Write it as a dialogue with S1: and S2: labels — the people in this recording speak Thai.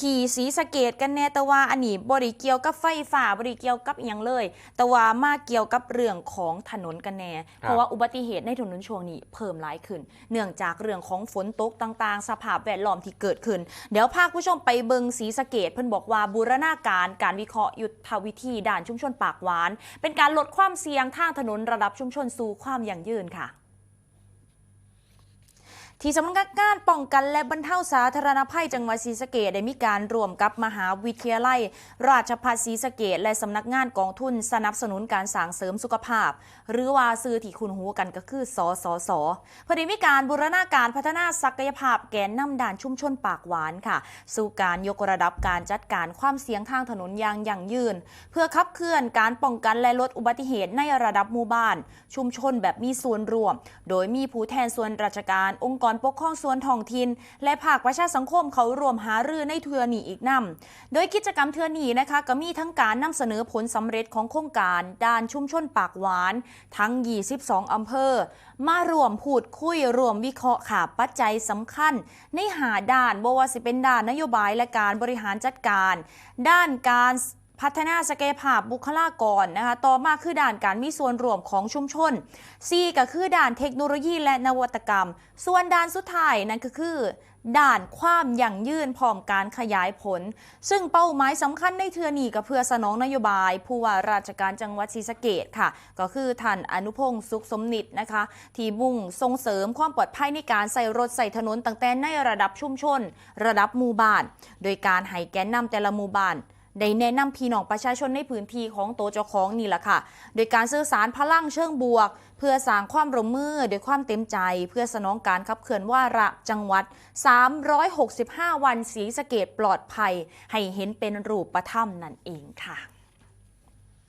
S1: ที่สีสะเกตกันแน่แต่ว่าอันนี้บริเกี่ยวกับไฟฟ้าบริเกี่ยวกับอหย่างเลย แต่ว่ามาเกี่ยวกับเรื่องของถนนกันแน่ เพราะว่าอุบัติเหตุในถนนช่วงนี้เพิ่มหลายขึ้น เนื่องจากเรื่องของฝนตกต่างๆ สภาพแวดล้อมที่เกิดขึ้น เดี๋ยวพาคุณผู้ชมไปเบิงสีสะเกตเพิ่นบอกว่าบูรณาการการวิเคราะห์ยุทธวิธีด่านชุมชนปากหวาน เป็นการลดความเสี่ยงทางถนนระดับชุมชนสู่ความยั่งยืนค่ะ ที่สำนักงานป้องกันและบรรเทาสาธารณภัยจังหวัดศรีสะเกษได้มีการร่วมกับมหาวิทยาลัย ราชภัฏศรีสะเกษและสำนักงานกองทุนสนับสนุนการสร้างเสริมสุขภาพ หรือว่าซื้อที่คุณหูกันก็คือสสสพอดีมีการบูรณาการพัฒนาศักยภาพแกนนำด่านชุมชนปากหวานค่ะ สู่การยกระดับการจัดการความเสี่ยงทางถนนอย่างยั่งยืน เพื่อขับเคลื่อนการป้องกันและลดอุบัติเหตุในระดับหมู่บ้าน ชุมชนแบบมีส่วนร่วม โดยมีผู้แทนส่วนราชการองค์กรปกครองส่วนท้องถิ่นและภาคประชาสังคมเขารวมหารือในเทือนีอีกนำโดยกิจกรรมเทือนีนะคะก็มีทั้งการนำเสนอผลสำเร็จของโครงการด้านชุมชนปากหวาน ทั้ง 22อำเภอ มารวมพูดคุยรวมวิเคราะห์ค่ะปัจจัยสำคัญ ในหาด้านบ่ว่าสิเป็นด้านนโยบายและการบริหารจัดการ ด้านการ พัฒนาศักยภาพบุคลากรนะคะต่อมาคือด่านการมีส่วนร่วมของชุมชน C ก็คือด่านเทคโนโลยีและนวัตกรรม ส่วนด่านสุดท้ายนั่นก็คือด่านความยั่งยืนพร้อมการขยายผล ซึ่งเป้าหมายสำคัญในเทือนี้ก็เพื่อสนองนโยบาย ผู้ว่าราชการจังหวัดศรีสะเกษค่ะ ก็คือท่านอนุพงศ์สุขสมนิตนะคะ ที่มุ่งส่งเสริมความปลอดภัยในการใส่รถใส่ถนนตั้งแต่ในระดับชุมชน ระดับหมู่บ้าน โดยการให้แกนนำแต่ละหมู่บ้าน ได้แนะนำพี่น้องประชาชนในพื้นที่ของโตเจ้าของนี่แหละค่ะ โดยการสื่อสารพลังเชิงบวก เพื่อสร้างความร่วมมือด้วยความเต็มใจ เพื่อสนองการขับเคลื่อนว่าระจังหวัด 365 วันสีสเกตปลอดภัย ให้เห็นเป็นรูปธรรมนั่นเองค่ะ